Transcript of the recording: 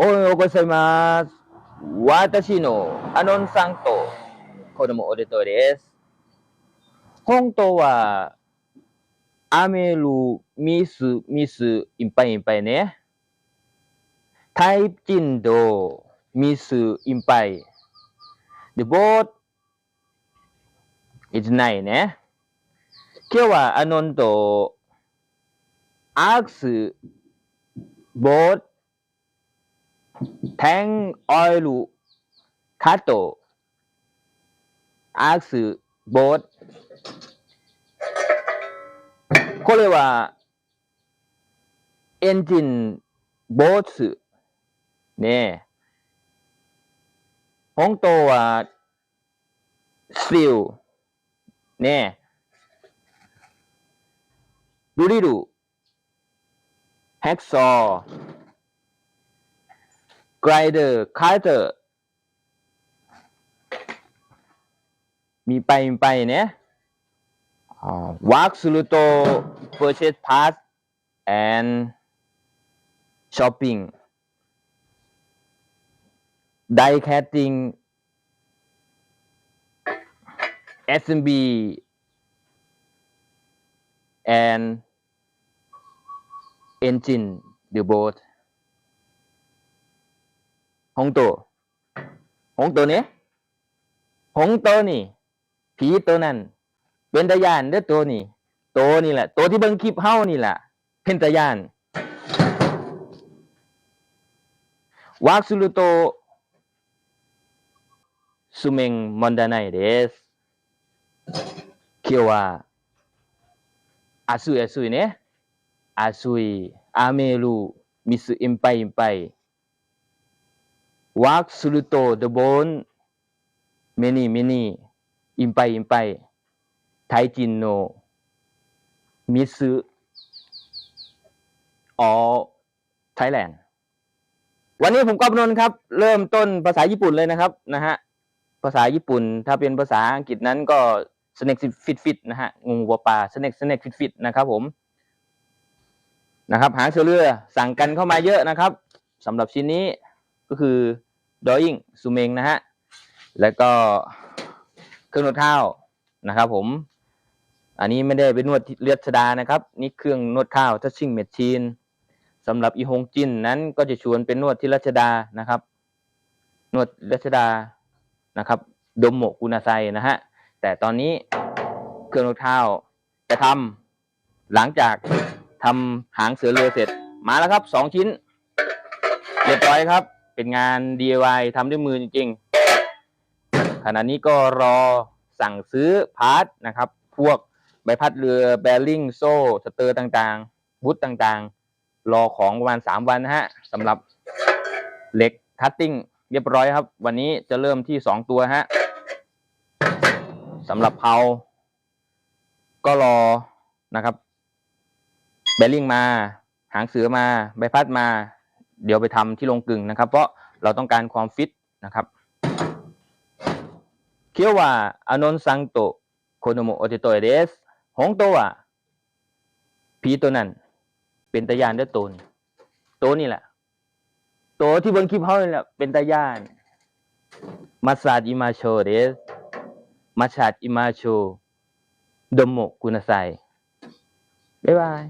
おはようございます。私のアノンさんと子供おでとです。本当は、雨るミスミスいっぱいいっぱいね。タイプ人とミスいっぱい。で、both is ないね。今日はアノンとアクス both แ tank oil cattle ox boat これはエンジンボーツね本当は steel ねドリルヘクソー grinder carter มีไปมีไปเนี่ย work soluto purchase part and shopping die casting SMB and engine the boat หงโตหงโตเนี่ยหงโตนี่ ผีตัวนั้น เป็นตาญานเด้อตัวนี่ตัวนี่แหละตัวที่เบิ่งคลิปเฮานี่แหละเป็นตาญานวากสุรุโตสุเมงมอนดาไนเดสเคียวว่าอาซุยอาซุยเนี่ยอาซุยอาเมลูมิสุอิมไปอิมไป วักสุลโตเดบอนเมนี่เมนี่อินไปอินไปไทจินโนมิซึออไทยแลนด์วันนี้ผมกอบนนครับ เริ่มต้นภาษาญี่ปุ่นเลยนะครับนะฮะภาษาญี่ปุ่น ถ้าเป็นภาษาอังกฤษนั้นก็สเน็กฟิตฟิตนะฮะงูวัวปลาสเน็กสเน็กฟิตฟิตนะครับผมนะครับ หางเสือเรือสั่งกันเข้ามาเยอะนะครับสำหรับชิ้นนี้ก็คือ drawing ซูเมงนะฮะ แล้วก็เครื่องนวดข้าวนะครับผม อันนี้ไม่ได้เป็นวดที่เลือดชดานะครับ นี่เครื่องนวดข้าวทัชชิ่งเมชชีนสำหรับอีฮงจินนั้นก็จะชวนเป็นนวดที่รัชดานะครับ นวดรัชดานะครับดมโมกุนาไซนะฮะ แต่ตอนนี้เครื่องนวดข้าวจะทำหลังจากทำหางเสือเรือเสร็จมาแล้วครับสองชิ้น เรียบร้อยครับ เป็นงาน DIY ทำด้วยมือจริงๆขณะนี้ก็รอสั่งซื้อพาร์ทนะครับ พวกใบพัดเรือแบริ่งโซ่สเตอร์ต่างๆ บุตต่างๆ รอของประมาณ 3 วันนะฮะสำหรับเหล็กคัตติ้งเรียบร้อยครับ วันนี้จะเริ่มที่ 2 ตัวฮะสำหรับเพาก็รอนะครับ แบริ่งมา หางเสือมา ใบพัดมา เดี๋ยวไปทำที่โรงกลึงนะครับ เพราะเราต้องการความฟิตนะครับเคียวว่าอานนท์ซังโตโคโนโมโอเตโตเดสหงโตว่าผีตัวนั้น เป็นตาญาณเด้วยตัวนี่ตัวนี่แหละตัวที่บิ่งคลิปเขานี่แหละเป็นตาญาณมาสาดอิมาโชเดสมาชาดอิมาโชดมโมกุนาไซบ๊ายบาย